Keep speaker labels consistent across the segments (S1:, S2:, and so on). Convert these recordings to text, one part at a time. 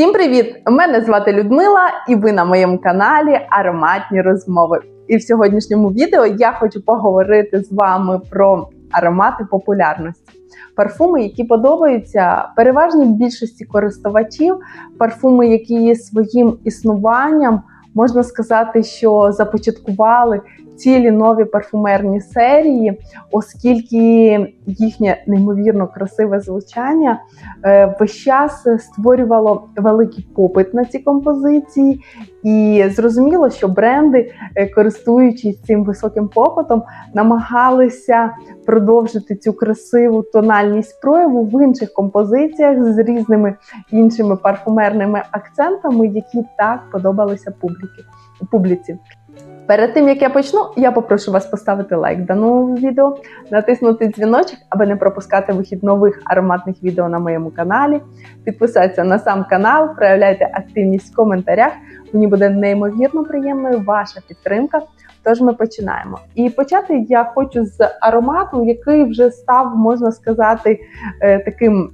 S1: Всім привіт! Мене звати Людмила, і ви на моєму каналі Ароматні розмови. І в сьогоднішньому відео я хочу поговорити з вами про аромати популярності. Парфуми, які подобаються переважній більшості користувачів, парфуми, які своїм існуванням, можна сказати, що започаткували цілі нові парфумерні серії, оскільки їхнє неймовірно красиве звучання е, весь час створювало великий попит на ці композиції, і зрозуміло, що бренди, е, користуючись цим високим попитом, намагалися продовжити цю красиву тональність прояву в інших композиціях з різними іншими парфумерними акцентами, які так подобалися публіки, публіці. Перед тим як я почну, я попрошу вас поставити лайк даному відео, натиснути дзвіночок, аби не пропускати вихід нових ароматних відео на моєму каналі. Підписатися на сам канал, проявляйте активність в коментарях. Мені буде неймовірно приємною ваша підтримка. Тож ми починаємо. І почати я хочу з аромату, який вже став, можна сказати, е, таким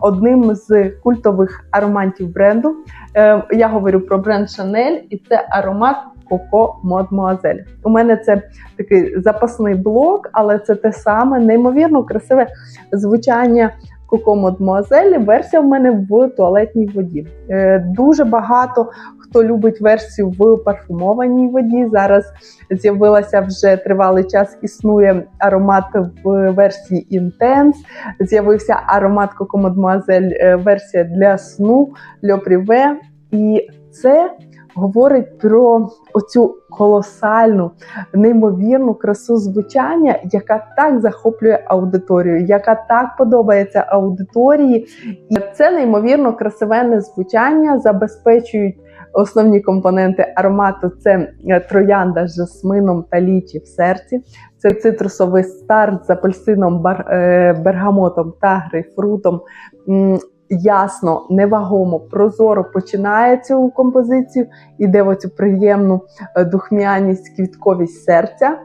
S1: одним з культових ароматів бренду. Е, Я говорю про бренд Chanel, і це аромат Coco Mademoiselle. У мене це такий запасний блок, але це те саме неймовірно красиве звучання Coco Mademoiselle. Версія в мене в туалетній воді. Е, Дуже багато хто любить версію в парфумованій воді. Зараз з'явилася вже тривалий час. Існує аромат в версії Intense. З'явився аромат Coco Mademoiselle, е, версія для сну Privé. І це говорить про оцю колосальну, неймовірну красу звучання, яка так захоплює аудиторію, яка так подобається аудиторії. І це неймовірно красивенне звучання забезпечують. Основні компоненти аромату це е, троянда з жасмином та лічі в серці. Це цитрусовий старт з апельсином, е, бергамотом та грейпфрутом. Ясно, невагомо, прозоро починає цю композицію, іде в оцю приємну е, духмяність, квітковість серця.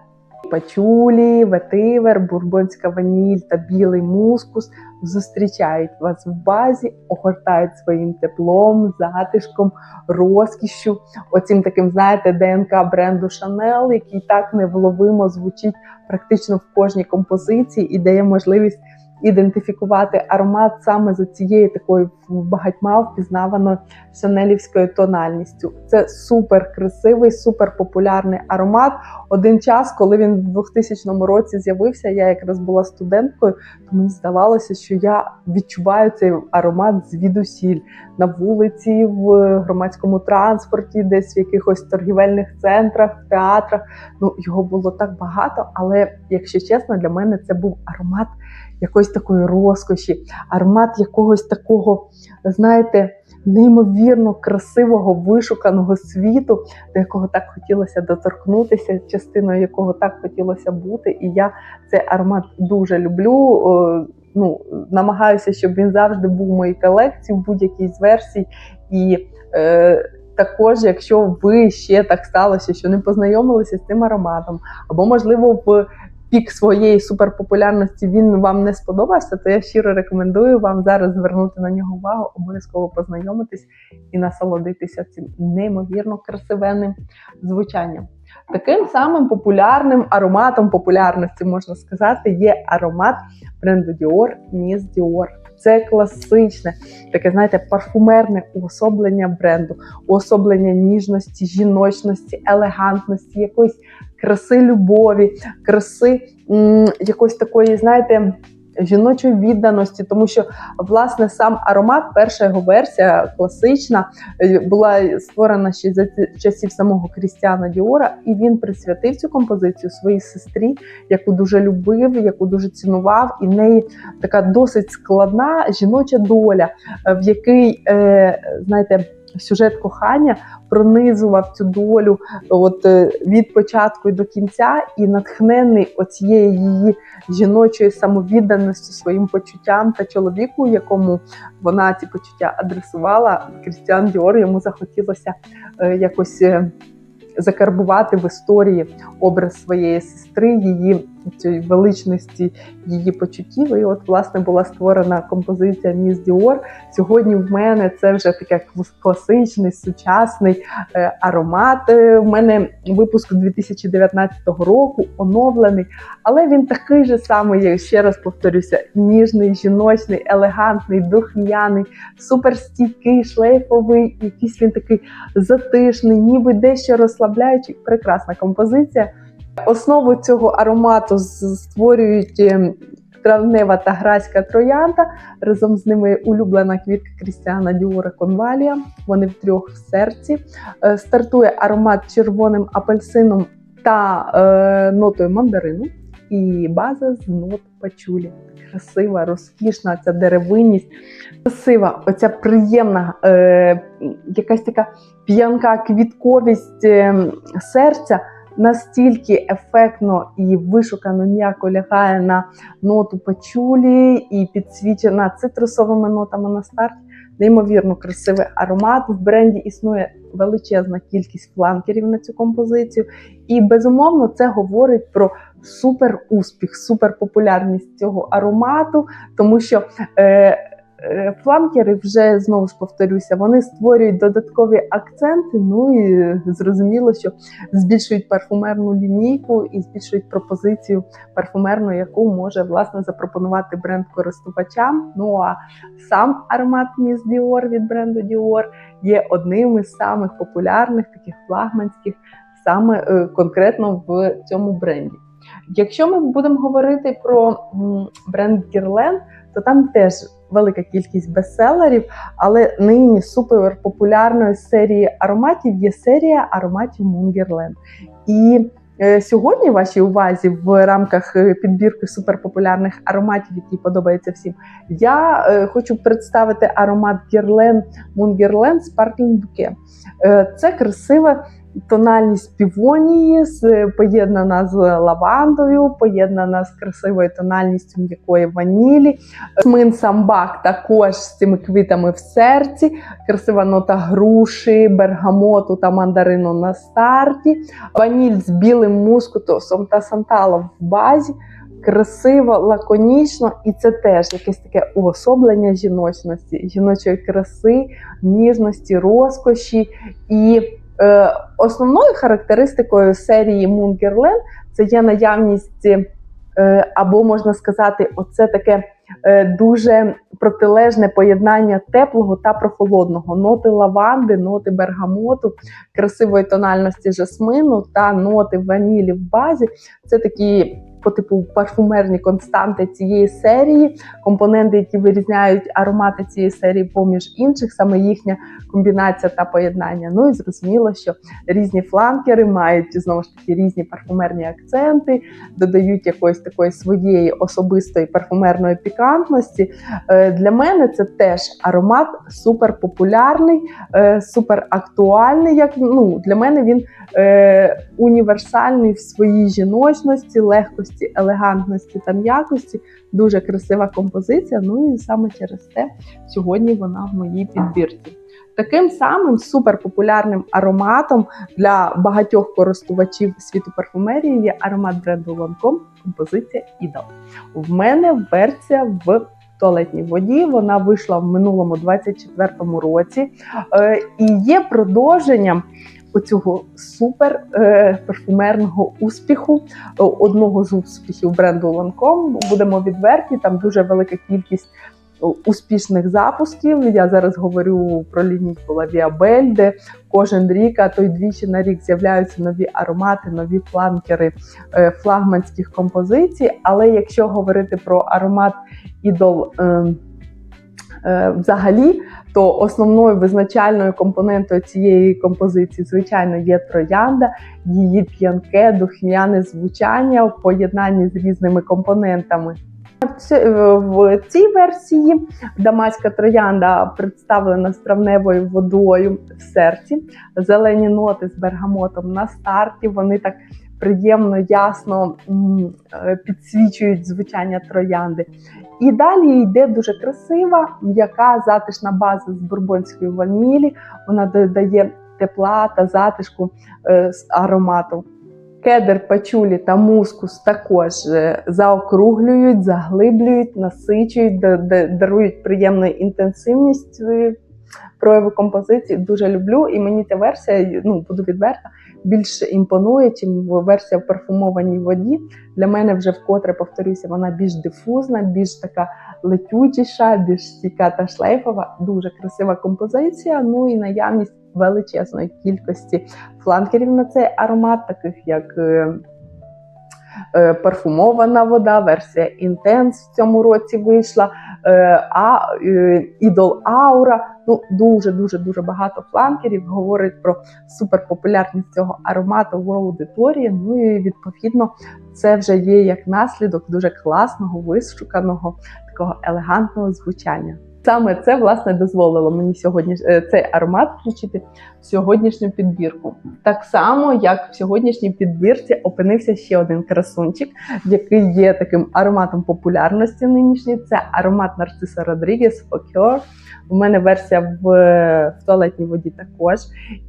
S1: Пачулі, ветивер, бурбонська ваніль та білий мускус зустрічають вас в базі, огортають своїм теплом, затишком, розкішшю, оцім таким, знаєте, ДНК бренду Chanel, який так невловимо звучить практично в кожній композиції і дає можливість ідентифікувати аромат саме за цією такою багатьма впізнаваною шанелівською тональністю. Це супер красивий, супер популярний аромат. Один час, коли він в 2000 році з'явився, я якраз була студенткою, то мені здавалося, що я відчуваю цей аромат звідусіль на вулиці, в громадському транспорті, десь в якихось торгівельних центрах, в театрах. Ну його було так багато, але якщо чесно, для мене це був аромат якоїсь такої розкоші, аромат якогось такого, знаєте, неймовірно красивого, вишуканого світу, до якого так хотілося доторкнутися, частиною якого так хотілося бути. І я цей аромат дуже люблю. Ну, намагаюся, щоб він завжди був в моїй колекції в будь-якій з версій. І е, також, якщо ви ще так сталося, що не познайомилися з цим ароматом, або, можливо, в пік своєї суперпопулярності він вам не сподобався, то я щиро рекомендую вам зараз звернути на нього увагу, обов'язково познайомитись і насолодитися цим неймовірно красивенним звучанням. Таким самим популярним ароматом популярності, можна сказати, є аромат бренду Dior Miss Dior. Це класичне, таке, знаєте, парфумерне уособлення бренду, уособлення ніжності, жіночності, елегантності, якоїсь краси любові, краси м, якоїсь такої, знаєте, жіночої відданості, тому що власне сам аромат, перша його версія класична, е, була створена ще за часів самого Крістіана Діора, і він присвятив цю композицію своїй сестрі, яку дуже любив, яку дуже цінував, і в неї така досить складна жіноча доля, е, в якій, е, знаєте, сюжет кохання пронизував цю долю от е, від початку і до кінця, і натхнений оцією її жіночою самовідданістю своїм почуттям та чоловіку, якому вона ці почуття адресувала. Крістіан Діор йому захотілося е, якось. Е, закарбувати в історії образ своєї сестри, її цієї величності її почуттів. І от, власне, була створена композиція Міс Діор. Сьогодні в мене це вже таке класичний, сучасний е, аромат. Е, У мене випуск 2019 року, оновлений, але він такий же самий, я ще раз повторюся, ніжний, жіночний, елегантний, духм'яний, суперстійкий, шлейфовий, якийсь він такий затишний, ніби дещо розслабляючий. Прекрасна композиція. Основу цього аромату створюють е, травнева та грацька троянда. Разом з ними улюблена квітка Крістіана Діора Конвалія. Вони втрьох в серці. Е, Стартує аромат червоним апельсином та е, нотою мандарину. І база з нот пачулі. Красива, розкішна ця деревинність. Красива, оця приємна, е, якась така п'янка квітковість е, серця настільки ефектно і вишукано м'яко лягає на ноту пачулі і підсвічена цитрусовими нотами на старті. Неймовірно красивий аромат. В бренді існує величезна кількість фланкерів на цю композицію. І безумовно це говорить про супер успіх, супер популярність цього аромату, тому що е, фланкери вже знову ж повторюся, вони створюють додаткові акценти. Ну і зрозуміло, що збільшують парфумерну лінійку і збільшують пропозицію парфумерну, яку може власне запропонувати бренд користувачам. Ну а сам аромат Miss Dior від бренду Dior є одним із самих популярних таких флагманських саме е, конкретно в цьому бренді. Якщо ми будемо говорити про бренд Guerlain, то там теж велика кількість бестселерів, але нині супер популярною серії ароматів є серія ароматів Guerlain. І е, сьогодні вашій увазі в рамках е, підбірки суперпопулярних ароматів, які подобаються всім, я е, хочу представити аромат Moon Guerlain Sparkling Bouquet. Це красива тональність півонії, поєднана з лавандою, поєднана з красивою тональністю м'якої ванілі. Смин самбак також з цими квітами в серці, красива нота груші, бергамоту та мандарину на старті, ваніль з білим мускусом та санталом в базі. Красиво, лаконічно, і це теж якесь таке уособлення жіночності, жіночої краси, ніжності, розкоші. І основною характеристикою серії Guerlain це є наявність, е, або можна сказати, оце таке е, дуже протилежне поєднання теплого та прохолодного. Ноти лаванди, ноти бергамоту, красивої тональності жасмину та ноти ванілі в базі. Це такі. По типу парфумерні константи цієї серії, компоненти, які вирізняють аромати цієї серії поміж інших, саме їхня комбінація та поєднання. Ну і зрозуміло, що різні фланкери мають знову ж таки різні парфумерні акценти, додають якоїсь такої своєї особистої парфумерної пікантності. Е, Для мене це теж аромат супер популярний, е, супер актуальний. Як ну для мене він е, універсальний в своїй жіночності, легкості, елегантності та м'якості. Дуже красива композиція. Ну і саме через те сьогодні вона в моїй підбірці. Таким самим суперпопулярним ароматом для багатьох користувачів світу парфумерії є аромат бренду Lancome, композиція Idol. В мене версія в туалетній воді. Вона вийшла в минулому 24-му році е, і є продовженням оцього супер е, парфумерного успіху. Е, Одного з успіхів бренду Lancome. Будемо відверті, там дуже велика кількість успішних запусків. Я зараз говорю про лінійку Лавіабель, де кожен рік, а то й двічі на рік з'являються нові аромати, нові фланкери е, флагманських композицій. Але якщо говорити про аромат ідол. е, е, Взагалі, то основною визначальною компонентою цієї композиції, звичайно, є троянда, її п'янке, духмяне звучання в поєднанні з різними компонентами. Е, В цій версії дамаська троянда представлена з травневою водою в серці, зелені ноти з бергамотом на старті. Вони так приємно, ясно е, підсвічують звучання троянди. І далі йде дуже красива, м'яка затишна база з бурбонської ванілі. Вона додає тепла та затишку е, з аромату. Кедр, пачулі та мускус також е, заокруглюють, заглиблюють, насичують, да- да- дарують приємну інтенсивність прояву композиції. Дуже люблю. І мені ця версія, ну буду відверта, більше імпонує, чим версія в парфумованій воді. Для мене вже вкотре повторюся, вона більш дифузна, більш така летючіша, більш стійка та шлейфова. Дуже красива композиція. Ну і наявність величезної кількості фланкерів на цей аромат, таких як. е, е, Парфумована вода, версія Intense в цьому році вийшла, а е, аура. Aura. Ну дуже дуже дуже багато фланкерів говорить про суперпопулярність цього аромату в аудиторії. Ну і відповідно це вже є як наслідок дуже класного, вишуканого, такого елегантного звучання. Саме це власне дозволило мені сьогодні е, цей аромат включити в сьогоднішню підбірку. Так само, як в сьогоднішній підбірці опинився ще один красунчик, який є таким ароматом популярності нинішньої. Це аромат Нарциса Родрігес Фокер. У мене версія в, в туалетній воді також.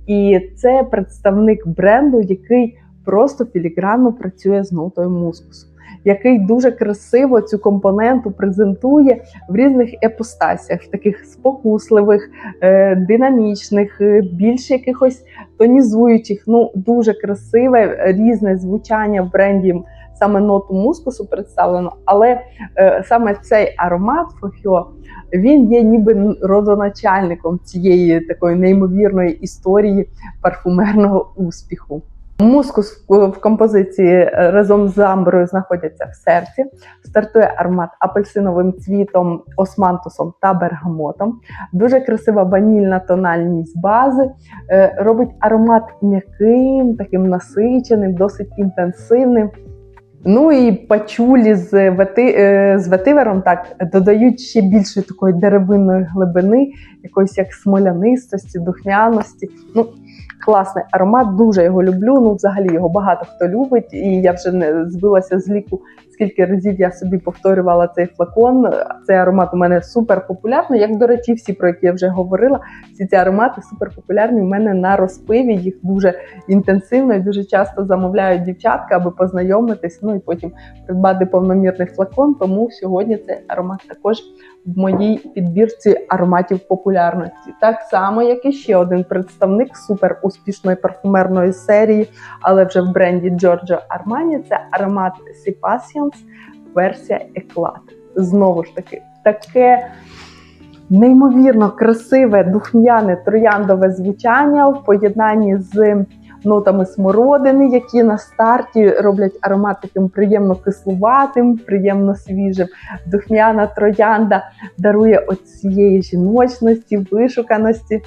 S1: І це представник бренду, який просто філігранно працює з нотою мускусу, який дуже красиво цю компоненту презентує в різних епостасіях, в таких спокусливих, е, динамічних, е, більш якихось тонізуючих. Ну дуже красиве е, різне звучання в бренді. Саме ноту мускусу представлено, але е, саме цей аромат Фохьо, він є ніби родоначальником цієї такої неймовірної історії парфумерного успіху. Мускус в композиції е, разом з амброю знаходяться в серці. Стартує аромат апельсиновим цвітом, османтусом та бергамотом. Дуже красива ванільна тональність бази. Е, Робить аромат м'яким, таким насиченим, досить інтенсивним. Ну і пачулі з, вети, е, з ветивером так додають ще більше такої деревинної глибини, якоїсь як смолянистості, духмяності. Ну, класний аромат, дуже його люблю. Ну, взагалі його багато хто любить, і я вже не збилася з ліку, скільки разів я собі повторювала цей флакон. Цей аромат у мене супер популярний. Як до речі, всі про які я вже говорила, всі ці аромати супер популярні. У мене на розпиві їх дуже інтенсивно і дуже часто замовляють дівчатка, аби познайомитись. Ну і потім придбати повномірний флакон. Тому сьогодні цей аромат також в моїй підбірці ароматів популярності. Так само, як і ще один представник супер успішної парфумерної серії, але вже в бренді Giorgio Armani. Це аромат Sea версія Eclat. Знову ж таки, таке. Неймовірно красиве духмяне трояндове звучання в поєднанні з нотами смородини, які на старті роблять аромат таким приємно кислуватим, приємно свіжим. Духмяна троянда дарує оцієї жіночності, вишуканості.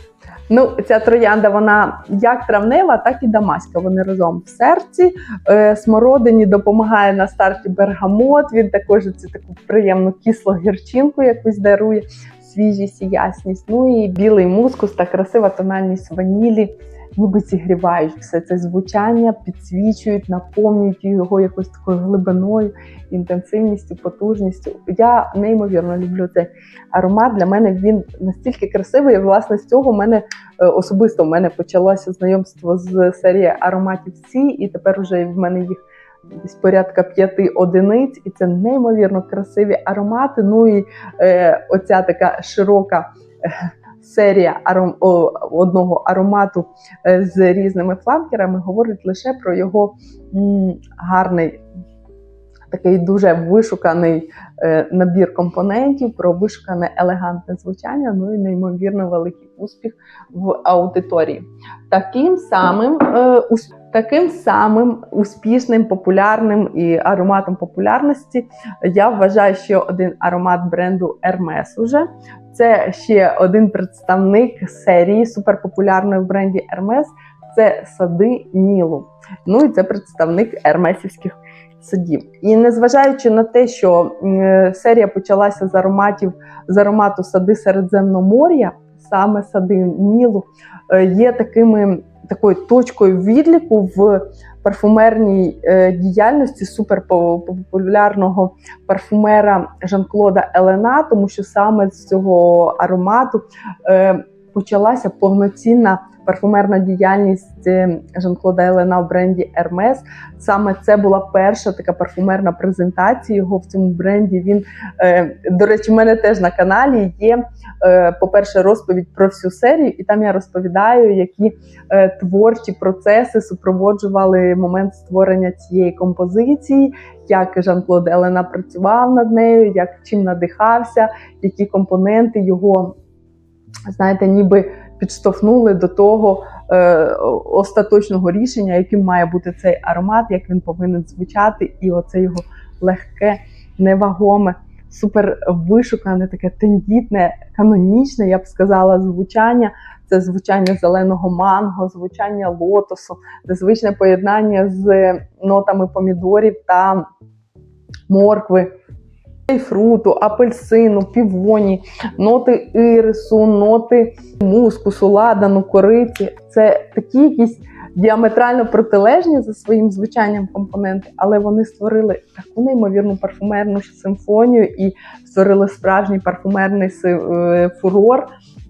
S1: Ну, ця троянда, вона як травнева, так і дамаська. Вони разом в серці. Е, смородині допомагає на старті бергамот. Він також цю таку приємну кислу гірчинку якусь дарує, свіжість і ясність. Ну і білий мускус та красива тональність ванілі ніби зігрівають все це звучання, підсвічують, наповнюють його якось такою глибиною, інтенсивністю, потужністю. Я неймовірно люблю цей аромат. Для мене він настільки красивий. І, власне, з цього в мене е, особисто в мене почалося знайомство з серії ароматів Сі, і тепер вже в мене їх. Десь порядка п'яти одиниць, і це неймовірно красиві аромати. Ну і е, оця така широка е, серія аром, одного аромату е, з різними фланкерами говорить лише про його гарний, такий дуже вишуканий е, набір компонентів, про вишукане елегантне звучання, ну і неймовірно великий успіх в аудиторії. Таким самим е, Таким самим успішним, популярним і ароматом популярності я вважаю ще один аромат бренду Hermes уже. Це ще один представник серії суперпопулярної в бренді Hermes. Це сади Нілу. Ну і це представник ермесівських садів. І незважаючи на те, що серія почалася з ароматів з аромату сади Середземномор'я, саме сади Нілу е, є такими такою точкою відліку в парфумерній е, діяльності суперпопулярного парфумера Жан-Клода Елена, тому що саме з цього аромату е, почалася повноцінна парфумерна діяльність е, Жан-Клода Елена в бренді Hermes. Саме це була перша така парфумерна презентація його в цьому бренді. Він, е, до речі, в мене теж на каналі є, е, по-перше, розповідь про всю серію, і там я розповідаю, які творчі процеси супроводжували момент створення цієї композиції, як Жан-Клод Елена працював над нею, як чим надихався, які компоненти його, знаєте, ніби підштовхнули до того е, остаточного рішення, яким має бути цей аромат, як він повинен звучати, і оце його легке, невагоме, супер вишукане, таке тендітне, канонічне, я б сказала, звучання. Це звучання зеленого манго, звучання лотосу, незвичне поєднання з нотами помідорів та моркви, фруту, апельсину, півоні, ноти ірису, ноти мускусу, ладану, кориці. Це такі якісь діаметрально протилежні за своїм звучанням компоненти, але вони створили таку неймовірну парфумерну симфонію і створили справжній парфумерний е, фурор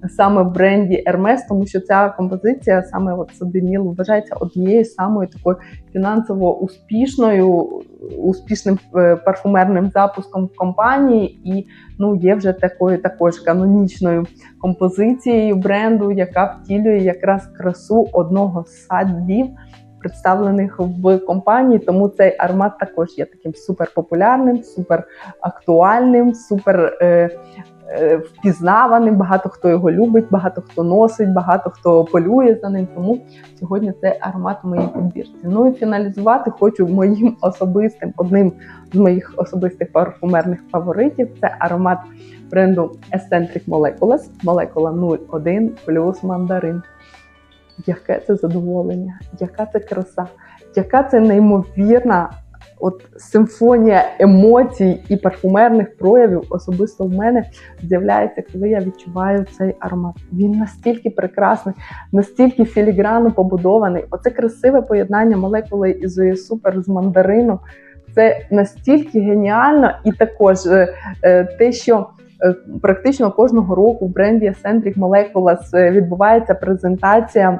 S1: саме в бренді Hermes, тому що ця композиція, саме от Садеміл, вважається однією самою такою фінансово успішною, успішним е, парфумерним запуском в компанії, і ну є вже такою також канонічною композицією бренду, яка втілює якраз красу одного з садів. Представлених в компанії, тому цей аромат також є таким суперпопулярним, супер актуальним, супер е, е, впізнаваним. Багато хто його любить, багато хто носить, багато хто полює за ним. Тому сьогодні цей аромат у моїй підбірці. Ну і фіналізувати хочу моїм особистим, одним з моїх особистих парфумерних фаворитів. Це аромат бренду Eccentric Molecules, молекула 01 плюс мандарин. Яке це задоволення, яка це краса, яка це неймовірна от симфонія емоцій і парфумерних проявів особисто в мене з'являється, коли я відчуваю цей аромат. Він настільки прекрасний, настільки філігранно побудований. Оце красиве поєднання молекули ізої супер з мандарину. Це настільки геніально, і також е, е, те, що е, практично кожного року в бренді Eccentric Molecules відбувається презентація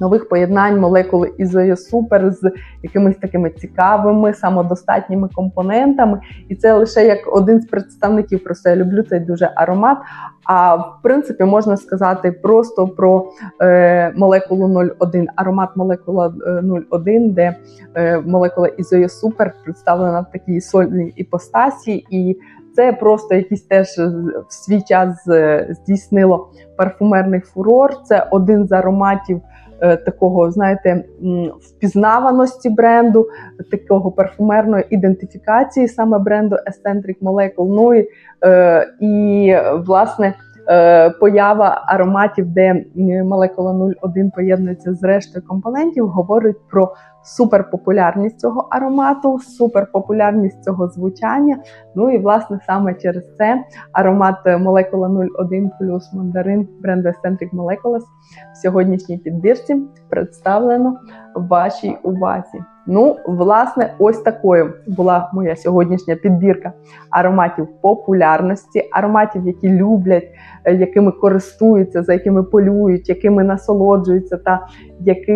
S1: нових поєднань молекули ізої супер з якимись такими цікавими, самодостатніми компонентами. І це лише як один з представників. Просто я люблю цей дуже аромат. А в принципі можна сказати просто про е, молекулу 01, аромат молекула е, 01, де е, молекула ізої супер представлена в такій сольній іпостасі, і це просто якийсь теж е, в свій час е, здійснило парфумерний фурор. Це один з ароматів е, такого, знаєте, впізнаваності бренду, такого парфумерної ідентифікації саме бренду Eccentric Molecule. Ну і, е, і власне. Е, Поява ароматів, де молекула 01 поєднується з рештою компонентів, говорить про суперпопулярність цього аромату, суперпопулярність цього звучання. Ну і власне саме через це аромат е, молекула 01 плюс мандарин бренду Eccentric Molecules в сьогоднішній підбірці представлено вашій увазі. Ну, власне, ось такою була моя сьогоднішня підбірка ароматів популярності, ароматів, які люблять, е, якими користуються, за якими полюють, якими насолоджуються, та які,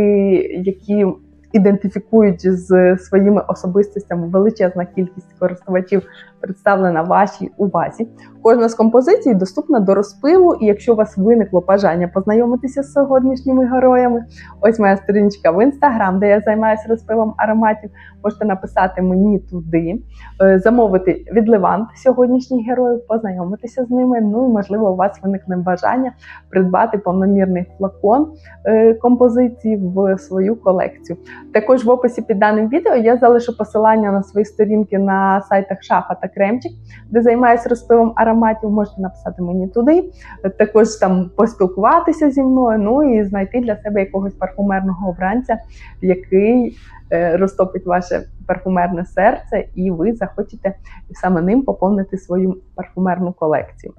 S1: які ідентифікують з своїми особистостями величезна кількість користувачів представлена вашій увазі. Кожна з композицій доступна до розпилу, і якщо у вас виникло бажання познайомитися з сьогоднішніми героями, ось моя сторіночка в інстаграм, де я займаюся розпилом ароматів. Можете написати мені туди, е, замовити від Левант сьогоднішніх героїв, познайомитися з ними. Ну і можливо, у вас виникне бажання придбати повномірний флакон е, композиції в свою колекцію. Також в описі під даним відео я залишу посилання на свої сторінки на сайтах Шафа та Кремчик, де займаюся розпилом ароматів. Можете написати мені туди, також там поспілкуватися зі мною, ну і знайти для себе якогось парфумерного обранця, який е, розтопить ваше парфумерне серце, і ви захочете саме ним поповнити свою парфумерну колекцію.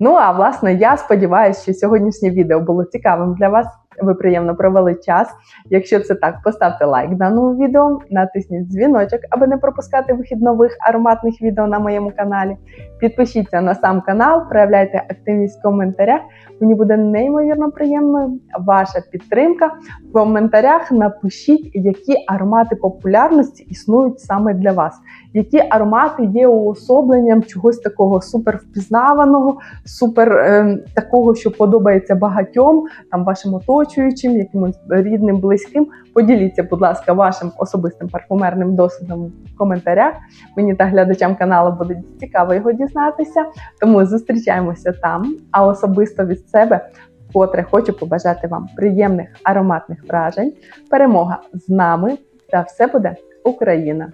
S1: Ну а власне, я сподіваюся, що сьогоднішнє відео було цікавим для вас. Ви приємно провели час. Якщо це так, поставте лайк даному відео, натисніть дзвіночок, аби не пропускати вихід нових ароматних відео на моєму каналі. Підпишіться на сам канал, проявляйте активність в коментарях. Мені буде неймовірно приємною ваша підтримка. В коментарях напишіть, які аромати популярності існують саме для вас, які аромати є уособленням чогось такого супер впізнаваного, супер е, такого, що подобається багатьом, там вашим оточуючим, якимось рідним, близьким. Поділіться, будь ласка, вашим особистим парфумерним досвідом в коментарях. Мені та глядачам каналу буде цікаво його дізнатися. Тому зустрічаємося там. А особисто від себе, вкотре хочу побажати вам приємних ароматних вражень, перемога з нами та все буде Україна!